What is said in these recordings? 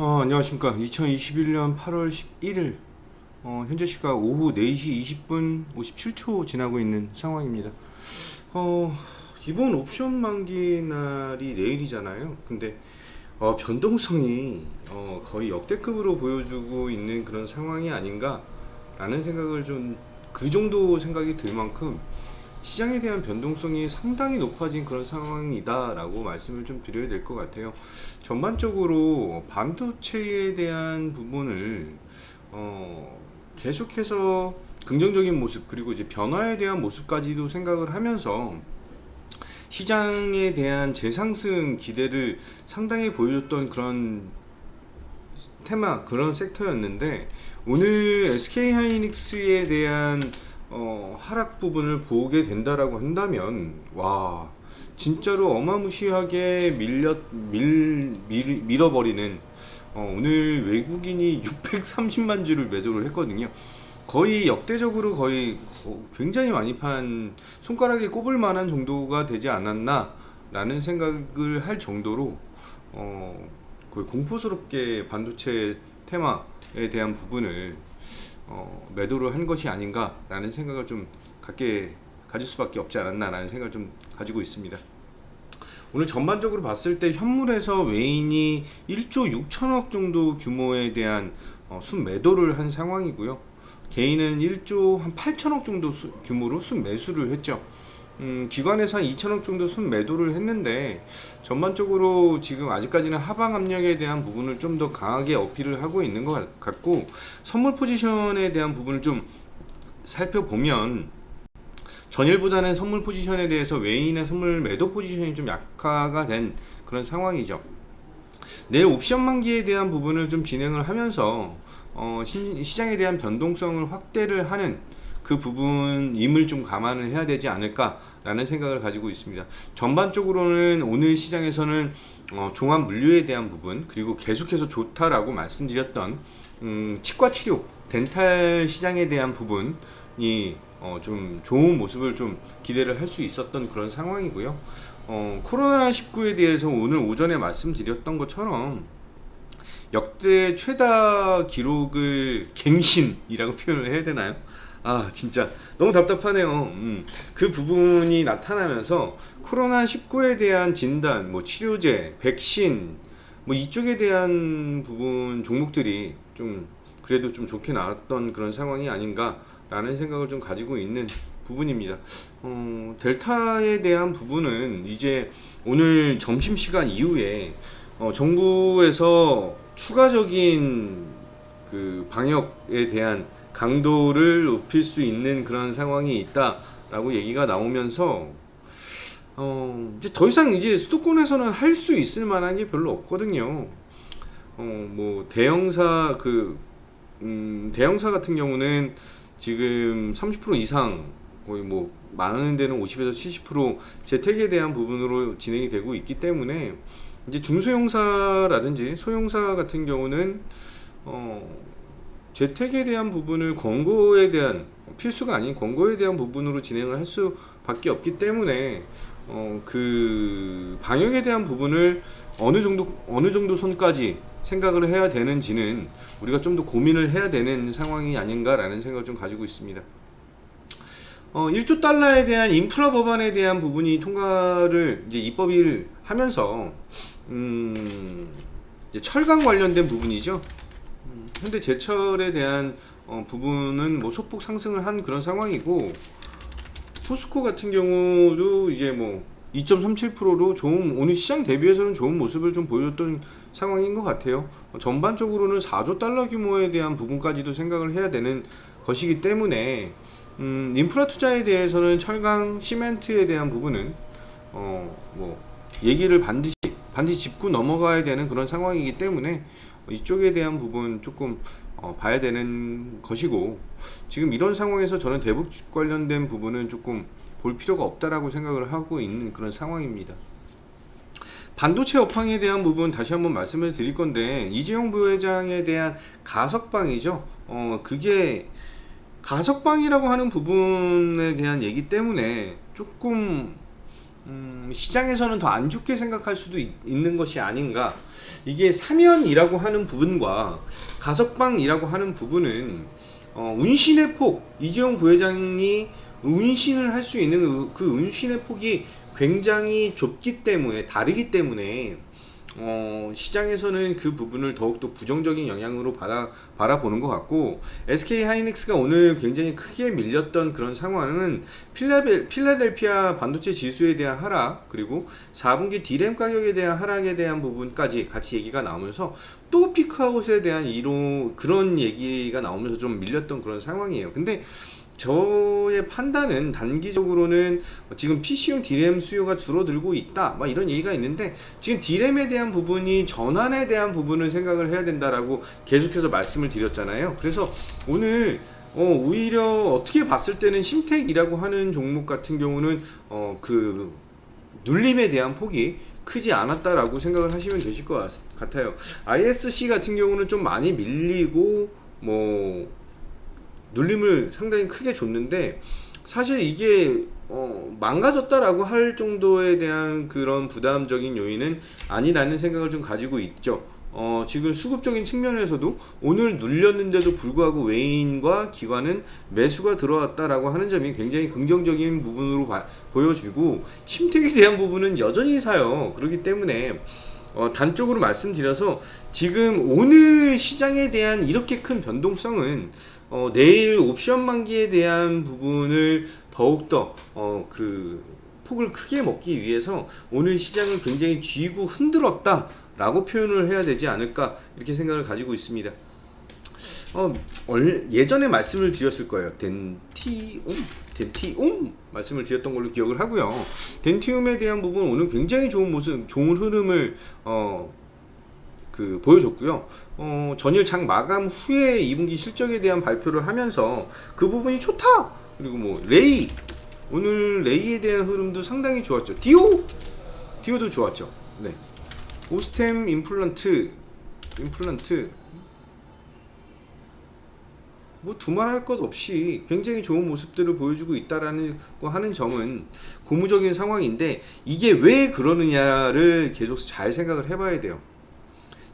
어, 안녕하십니까. 2021년 8월 11일 어, 현재 시각 오후 4시 20분 57초 지나고 있는 상황입니다. 어, 이번 옵션 만기 날이 내일이잖아요. 근데 어, 변동성이 어, 거의 역대급으로 보여주고 있는 그런 상황이 아닌가라는 생각을 좀 그 정도 생각이 들 만큼 시장에 대한 변동성이 상당히 높아진 그런 상황이다라고 말씀을 좀 드려야 될 것 같아요. 전반적으로 반도체에 대한 부분을 어, 계속해서 긍정적인 모습 그리고 이제 변화에 대한 모습까지도 생각을 하면서 시장에 대한 재상승 기대를 상당히 보여줬던 그런 테마 그런 섹터였는데 오늘 SK 하이닉스에 대한 어, 하락 부분을 보게 된다라고 한다면 와 진짜로 어마무시하게 밀렸 밀, 밀 밀어버리는 어, 오늘 외국인이 630만 주를 매도를 했거든요. 거의 역대적으로 거의 거- 굉장히 많이 판 손가락에 꼽을 만한 정도가 되지 않았나라는 생각을 할 정도로 어, 거의 공포스럽게 반도체 테마에 대한 부분을 어, 매도를 한 것이 아닌가라는 생각을 좀 갖게 가질 수밖에 없지 않았나라는 생각을 좀 가지고 있습니다. 오늘 전반적으로 봤을 때 현물에서 외인이 1조 6천억 정도 규모에 대한 어, 순매도를 한 상황이고요. 개인은 1조 한 8천억 정도 수- 규모로 순매수를 했죠. 음, 기관에서 한 2천억 정도 순매도를 했는데 전반적으로 지금 아직까지는 하방 압력에 대한 부분을 좀 더 강하게 어필을 하고 있는 것 같- 같고 선물 포지션에 대한 부분을 좀 살펴보면 전일보다는 선물 포지션에 대해서 외인의 선물 매도 포지션이 좀 약화가 된 그런 상황이죠. 내일 옵션 만기에 대한 부분을 좀 진행을 하면서 어, 시, 시장에 대한 변동성을 확대를 하는 그 부분임을 좀 감안을 해야 되지 않을까라는 생각을 가지고 있습니다. 전반적으로는 오늘 시장에서는 어, 종합 물류에 대한 부분 그리고 계속해서 좋다라고 말씀드렸던 음, 치과 치료 덴탈 시장에 대한 부분이 어, 좀 좋은 모습을 좀 기대를 할 수 있었던 그런 상황이고요. 어, 코로나 19에 대해서 오늘 오전에 말씀드렸던 것처럼 역대 최다 기록을 갱신이라고 표현을 해야 되나요? 아 진짜 너무 답답하네요. 음, 그 부분이 나타나면서 코로나 19에 대한 진단, 뭐 치료제, 백신, 뭐 이쪽에 대한 부분 종목들이 좀 그래도 좀 좋게 나왔던 그런 상황이 아닌가라는 생각을 좀 가지고 있는 부분입니다. 어, 델타에 대한 부분은 이제 오늘 점심 시간 이후에 어, 정부에서 추가적인 그 방역에 대한 강도를 높일 수 있는 그런 상황이 있다라고 얘기가 나오면서 어, 이제 더 이상 이제 수도권에서는 할 수 있을 만한 게 별로 없거든요. 어, 뭐 대형사 그 음, 대형사 같은 경우는 지금 30% 이상 거의 뭐 많은 데는 50에서 70% 재택에 대한 부분으로 진행이 되고 있기 때문에 이제 중소형사라든지 소형사 같은 경우는 어, 재택에 대한 부분을 권고에 대한 필수가 아닌 권고에 대한 부분으로 진행을 할 수밖에 없기 때문에 어, 그 방역에 대한 부분을 어느 정도 어느 정도 선까지 생각을 해야 되는지는 우리가 좀 더 고민을 해야 되는 상황이 아닌가라는 생각을 좀 가지고 있습니다. 어, 1조 달러에 대한 인프라 법안에 대한 부분이 통과를 이제 입법을 하면서 음, 이제 철강 관련된 부분이죠. 음, 현대 제철에 대한 어, 부분은 뭐 소폭 상승을 한 그런 상황이고 포스코 같은 경우도 이제 뭐 2.37%로 좋은 오늘 시장 대비해서는 좋은 모습을 좀 보여줬던 상황인 것 같아요. 어, 전반적으로는 4조 달러 규모에 대한 부분까지도 생각을 해야 되는 것이기 때문에 음, 인프라 투자에 대해서는 철강, 시멘트에 대한 부분은 어, 뭐 얘기를 반드시 반드시 짚고 넘어가야 되는 그런 상황이기 때문에 이쪽에 대한 부분 조금 어, 봐야 되는 것이고 지금 이런 상황에서 저는 대북 관련된 부분은 조금 볼 필요가 없다라고 생각을 하고 있는 그런 상황입니다. 반도체 업황에 대한 부분 다시 한번 말씀을 드릴 건데 이재용 부회장에 대한 가석방이죠. 어 그게 가석방이라고 하는 부분에 대한 얘기 때문에 조금 음, 시장에서는 더 안 좋게 생각할 수도 있, 는 것이 아닌가. 이게 사면이라고 하는 부분과 가석방이라고 하는 부분은 어, 운신의 폭 이재용 부회장이 운신을 할 수 있는 그, 그 운신의 폭이 굉장히 좁기 때문에 다르기 때문에 어, 시장에서는 그 부분을 더욱더 부정적인 영향으로 바라, 바라보는 것 같고 SK 하이닉스가 오늘 굉장히 크게 밀렸던 그런 상황은 필라델, 필라델피아 반도체 지수에 대한 하락 그리고 4분기 디램 가격에 대한 하락에 대한 부분까지 같이 얘기가 나오면서 또 피크아웃에 대한 이로 그런 얘기가 나오면서 좀 밀렸던 그런 상황이에요. 근데 저의 판단은 단기적으로는 지금 PC용 디램 수요가 줄어들고 있다. 막 이런 얘기가 있는데 지금 디램에 대한 부분이 전환에 대한 부분을 생각을 해야 된다라고 계속해서 말씀을 드렸잖아요. 그래서 오늘 어, 오히려 어떻게 봤을 때는 심택이라고 하는 종목 같은 경우는 어, 그 눌림에 대한 폭이 크지 않았다라고 생각을 하시면 되실 것 같- 같아요. ISC 같은 경우는 좀 많이 밀리고 뭐 눌림을 상당히 크게 줬는데 사실 이게 어, 망가졌다라고 할 정도에 대한 그런 부담적인 요인은 아니라는 생각을 좀 가지고 있죠. 어, 지금 수급적인 측면에서도 오늘 눌렸는데도 불구하고 외인과 기관은 매수가 들어왔다라고 하는 점이 굉장히 긍정적인 부분으로 봐- 보여지고 심택에 대한 부분은 여전히 사요. 그렇기 때문에 어, 단적으로 말씀드려서 지금 오늘 시장에 대한 이렇게 큰 변동성은 어, 내일 옵션 만기에 대한 부분을 더욱더 어, 그 폭을 크게 먹기 위해서 오늘 시장을 굉장히 쥐고 흔들었다 라고 표현을 해야 되지 않을까 이렇게 생각을 가지고 있습니다. 어, 얼- 예전에 말씀을 드렸을 거예요. 덴티움, 덴티움 말씀을 드렸던 걸로 기억을 하고요. 덴티움에 대한 부분 오늘 굉장히 좋은 모습, 좋은 흐름을 어, 그 보여줬고요. 어, 전일 장 마감 후에 2분기 실적에 대한 발표를 하면서 그 부분이 좋다. 그리고 뭐 레이 오늘 레이에 대한 흐름도 상당히 좋았죠. 디오 디오도 좋았죠. 네. 오스템 임플란트 임플란트 뭐 두말할 것 없이 굉장히 좋은 모습들을 보여주고 있다라는 거 하는 점은 고무적인 상황인데 이게 왜 그러느냐를 계속 잘 생각을 해봐야 돼요.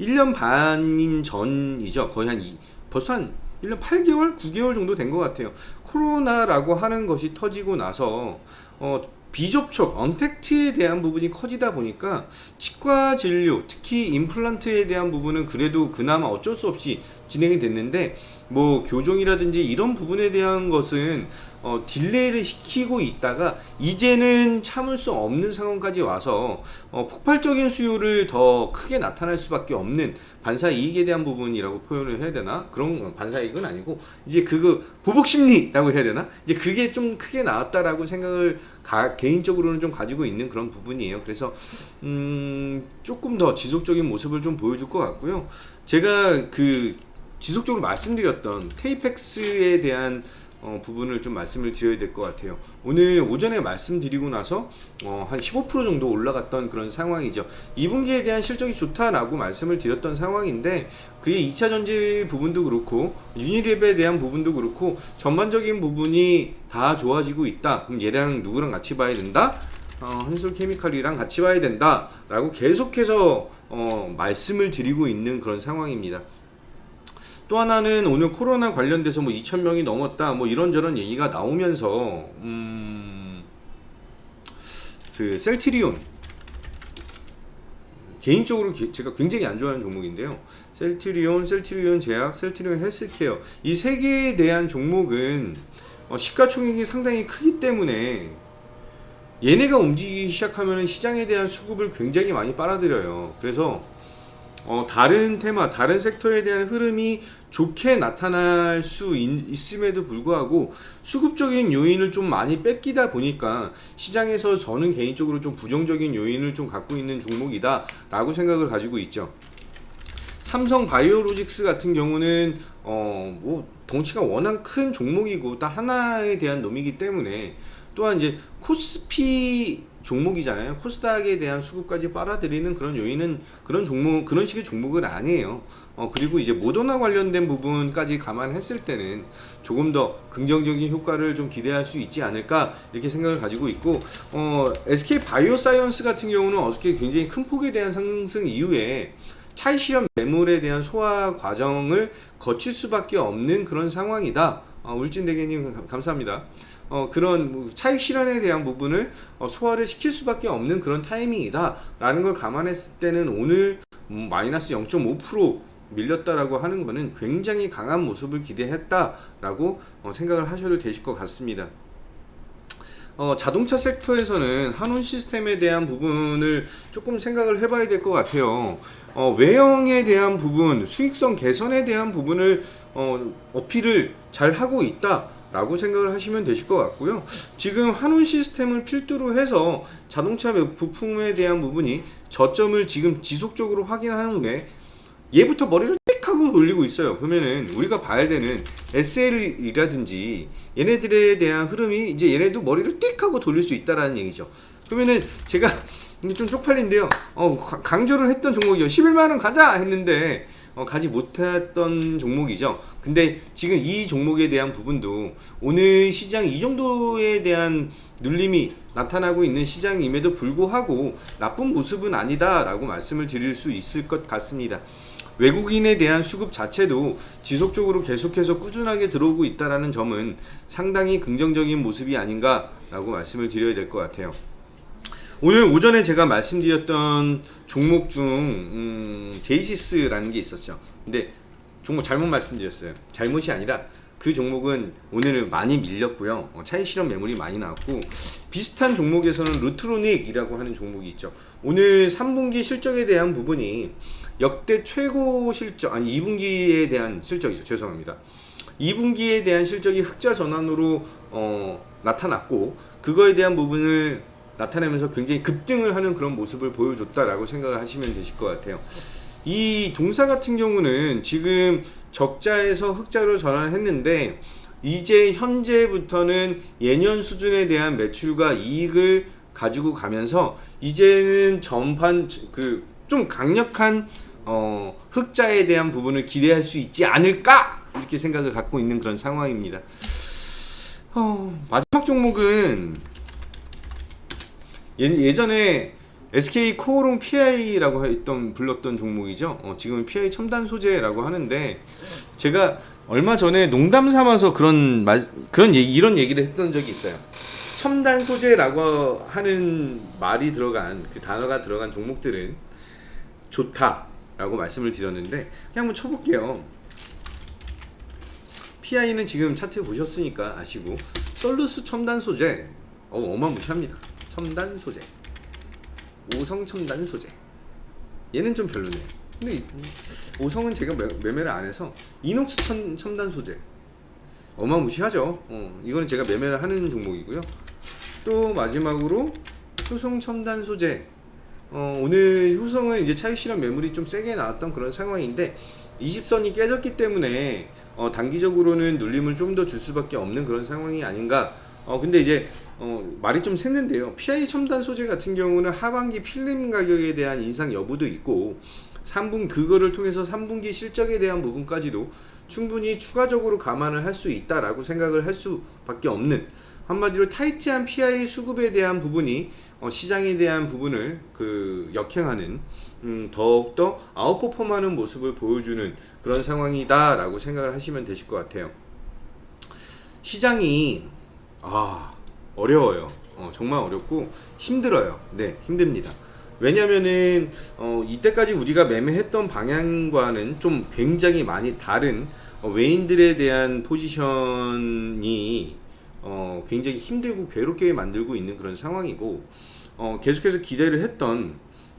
1년 반인 전이죠. 거의 한 이, 벌써 한 1년 8개월, 9개월 정도 된 것 같아요. 코로나라고 하는 것이 터지고 나서 어, 비접촉, 언택트에 대한 부분이 커지다 보니까 치과 진료, 특히 임플란트에 대한 부분은 그래도 그나마 어쩔 수 없이 진행이 됐는데 뭐 교정이라든지 이런 부분에 대한 것은 어, 딜레이를 시키고 있다가 이제는 참을 수 없는 상황까지 와서 어, 폭발적인 수요를 더 크게 나타날 수밖에 없는 반사 이익에 대한 부분이라고 표현을 해야 되나 그런 반사 이익은 아니고 이제 그거 보복 심리라고 해야 되나 이제 그게 좀 크게 나왔다라고 생각을 가, 개인적으로는 좀 가지고 있는 그런 부분이에요. 그래서 음, 조금 더 지속적인 모습을 좀 보여줄 것 같고요. 제가 그 지속적으로 말씀드렸던 테이펙스에 대한 어, 부분을 좀 말씀을 드려야 될 것 같아요. 오늘 오전에 말씀드리고 나서 어, 한 15% 정도 올라갔던 그런 상황이죠. 2분기에 대한 실적이 좋다라고 말씀을 드렸던 상황인데 그게 2차 전지 부분도 그렇고 유니랩에 대한 부분도 그렇고 전반적인 부분이 다 좋아지고 있다. 그럼 얘랑 누구랑 같이 봐야 된다? 어, 한솔 케미칼이랑 같이 봐야 된다라고 계속해서 어, 말씀을 드리고 있는 그런 상황입니다. 또 하나는 오늘 코로나 관련돼서 뭐 2천 명이 넘었다 뭐 이런저런 얘기가 나오면서 음 그 셀트리온 개인적으로 게- 제가 굉장히 안 좋아하는 종목인데요. 셀트리온, 셀트리온 제약, 셀트리온 헬스케어 이 세 개에 대한 종목은 어, 시가총액이 상당히 크기 때문에 얘네가 움직이기 시작하면 시장에 대한 수급을 굉장히 많이 빨아들여요. 그래서 어, 다른 테마, 다른 섹터에 대한 흐름이 좋게 나타날 수 있, 있음에도 불구하고 수급적인 요인을 좀 많이 뺏기다 보니까 시장에서 저는 개인적으로 좀 부정적인 요인을 좀 갖고 있는 종목이다 라고 생각을 가지고 있죠. 삼성 바이오로직스 같은 경우는 어 뭐 덩치가 워낙 큰 종목이고 딱 하나에 대한 놈이기 때문에 또한 이제 코스피 종목이잖아요. 코스닥에 대한 수급까지 빨아들이는 그런 요인은 그런 종목 그런 식의 종목은 아니에요. 어 그리고 이제 모더나 관련된 부분까지 감안했을 때는 조금 더 긍정적인 효과를 좀 기대할 수 있지 않을까 이렇게 생각을 가지고 있고 어 SK 바이오사이언스 같은 경우는 어저께 굉장히 큰 폭에 대한 상승 이후에 차이 실험 매물에 대한 소화 과정을 거칠 수밖에 없는 그런 상황이다. 어, 울진 대개님 감- 감사합니다. 어, 그런 뭐 차익 실현에 대한 부분을 어, 소화를 시킬 수밖에 없는 그런 타이밍이다 라는 걸 감안했을 때는 오늘 음, 마이너스 0.5% 밀렸다라고 하는 거는 굉장히 강한 모습을 기대했다라고 어, 생각을 하셔도 되실 것 같습니다. 어, 자동차 섹터에서는 한온 시스템에 대한 부분을 조금 생각을 해봐야 될 것 같아요. 어, 외형에 대한 부분, 수익성 개선에 대한 부분을 어, 어필을 잘 하고 있다 라고 생각을 하시면 되실 것 같고요. 지금 한온 시스템을 필두로 해서 자동차 부품에 대한 부분이 저점을 지금 지속적으로 확인하는 후에 얘부터 머리를 띡 하고 돌리고 있어요. 그러면은 우리가 봐야 되는 SL이라든지 얘네들에 대한 흐름이 이제 얘네도 머리를 띡 하고 돌릴 수 있다라는 얘기죠. 그러면은 제가 좀 쪽팔린데요. 어, 가- 강조를 했던 종목이요. 11만 원 가자 했는데 어, 가지 못했던 종목이죠. 근데 지금 이 종목에 대한 부분도 오늘 시장 이 정도에 대한 눌림이 나타나고 있는 시장임에도 불구하고 나쁜 모습은 아니다라고 말씀을 드릴 수 있을 것 같습니다. 외국인에 대한 수급 자체도 지속적으로 계속해서 꾸준하게 들어오고 있다라는 점은 상당히 긍정적인 모습이 아닌가라고 말씀을 드려야 될 것 같아요. 오늘 오전에 제가 말씀드렸던 종목 중 음, 제이시스라는 게 있었죠. 근데 종목 잘못 말씀드렸어요. 잘못이 아니라 그 종목은 오늘은 많이 밀렸고요. 어, 차익 실험 매물이 많이 나왔고 비슷한 종목에서는 루트로닉이라고 하는 종목이 있죠. 오늘 3분기 실적에 대한 부분이 역대 최고 실적 아니 2분기에 대한 실적이죠. 죄송합니다. 2분기에 대한 실적이 흑자 전환으로 어, 나타났고 그거에 대한 부분을 나타내면서 굉장히 급등을 하는 그런 모습을 보여줬다라고 생각을 하시면 되실 것 같아요. 이 동사 같은 경우는 지금 적자에서 흑자로 전환을 했는데 이제 현재부터는 예년 수준에 대한 매출과 이익을 가지고 가면서 이제는 전반 그좀 강력한 어, 흑자에 대한 부분을 기대할 수 있지 않을까 이렇게 생각을 갖고 있는 그런 상황입니다. 어, 마지막 종목은 예, 예전에 SK 코오롱 PI라고 했던 불렀던 종목이죠. 어, 지금 PI 첨단 소재라고 하는데 제가 얼마 전에 농담 삼아서 그런 말 그런 얘기 이런 얘기를 했던 적이 있어요. 첨단 소재라고 하는 말이 들어간 그 단어가 들어간 종목들은 좋다 라고 말씀을 드렸는데 그냥 한번 쳐볼게요. PI는 지금 차트 보셨으니까 아시고 솔루스 첨단 소재 어, 어마무시합니다. 첨단 소재 오성 첨단 소재 얘는 좀 별로네요. 근데 이- 오성은 제가 매, 매매를 안 해서 이녹스 첨, 첨단 소재 어마무시하죠. 어, 이거는 제가 매매를 하는 종목이고요. 또 마지막으로 효성 첨단 소재 어, 오늘 효성은 이제 차익 실현 매물이 좀 세게 나왔던 그런 상황인데 20선이 깨졌기 때문에 어, 단기적으로는 눌림을 좀 더 줄 수밖에 없는 그런 상황이 아닌가. 어, 근데 이제 어, 말이 좀 샜는데요. PI 첨단 소재 같은 경우는 하반기 필름 가격에 대한 인상 여부도 있고 3분 그거를 통해서 3분기 실적에 대한 부분까지도 충분히 추가적으로 감안을 할 수 있다라고 생각을 할 수밖에 없는 한마디로 타이트한 PI 수급에 대한 부분이 어, 시장에 대한 부분을 그 역행하는 음, 더욱더 아웃퍼폼하는 모습을 보여주는 그런 상황이다라고 생각을 하시면 되실 것 같아요. 시장이 아 어려워요. 어, 정말 어렵고 힘들어요. 네, 힘듭니다. 왜냐면은 어, 이때까지 우리가 매매했던 방향과는 좀 굉장히 많이 다른 어, 외인들에 대한 포지션이 어, 굉장히 힘들고 괴롭게 만들고 있는 그런 상황이고 어, 계속해서 기대를 했던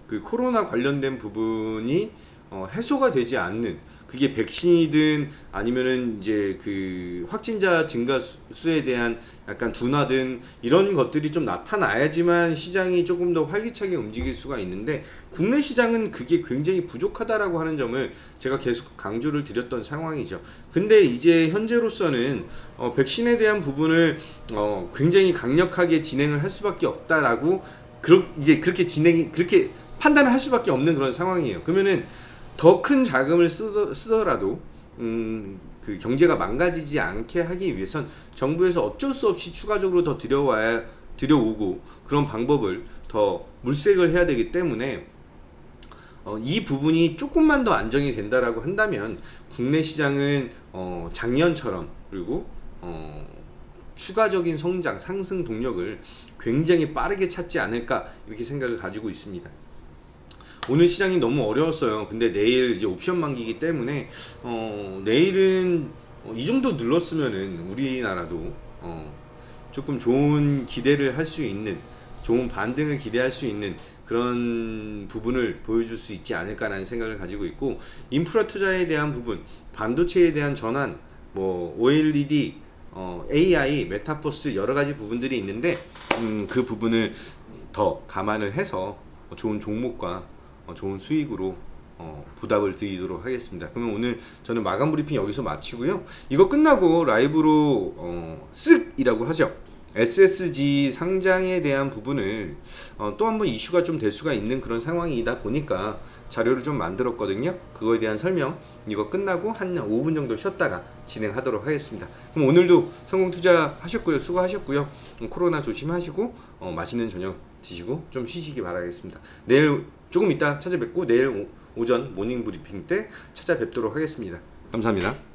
그 코로나 관련된 부분이 어, 해소가 되지 않는 그게 백신이든 아니면은 이제 그 확진자 증가 수- 수에 대한 약간 둔화든 이런 것들이 좀 나타나야지만 시장이 조금 더 활기차게 움직일 수가 있는데 국내 시장은 그게 굉장히 부족하다라고 하는 점을 제가 계속 강조를 드렸던 상황이죠. 근데 이제 현재로서는 어, 백신에 대한 부분을 어, 굉장히 강력하게 진행을 할 수밖에 없다라고 그렇 이제 그렇게 진행이 그렇게 판단을 할 수밖에 없는 그런 상황이에요. 그러면은 더 큰 자금을 쓰더, 쓰더라도 음, 그 경제가 망가지지 않게 하기 위해선 정부에서 어쩔 수 없이 추가적으로 더 들여와야 들여오고 그런 방법을 더 물색을 해야 되기 때문에 어, 이 부분이 조금만 더 안정이 된다라고 한다면 국내 시장은 어, 작년처럼 그리고 어, 추가적인 성장 상승 동력을 굉장히 빠르게 찾지 않을까 이렇게 생각을 가지고 있습니다. 오늘 시장이 너무 어려웠어요. 근데 내일 이제 옵션 만기이기 때문에 어, 내일은 어, 이 정도 눌렀으면은 우리나라도 어, 조금 좋은 기대를 할 수 있는 좋은 반등을 기대할 수 있는 그런 부분을 보여줄 수 있지 않을까라는 생각을 가지고 있고 인프라 투자에 대한 부분, 반도체에 대한 전환, 뭐 OLED, 어, AI, 메타버스 여러 가지 부분들이 있는데 음, 그 부분을 더 감안을 해서 좋은 종목과 어, 좋은 수익으로 어, 보답을 드리도록 하겠습니다. 그러면 오늘 저는 마감 브리핑 여기서 마치고요. 이거 끝나고 라이브로 어, 쓱이라고 하죠. SSG 상장에 대한 부분을 어, 또 한번 이슈가 좀 될 수가 있는 그런 상황이다 보니까 자료를 좀 만들었거든요. 그거에 대한 설명 이거 끝나고 한 5분 정도 쉬었다가 진행하도록 하겠습니다. 그럼 오늘도 성공 투자 하셨고요. 수고하셨고요. 음, 코로나 조심하시고 어, 맛있는 저녁 드시고 좀 쉬시기 바라겠습니다. 내일 조금 이따 찾아뵙고 내일 오, 오전 모닝 브리핑 때 찾아뵙도록 하겠습니다. 감사합니다.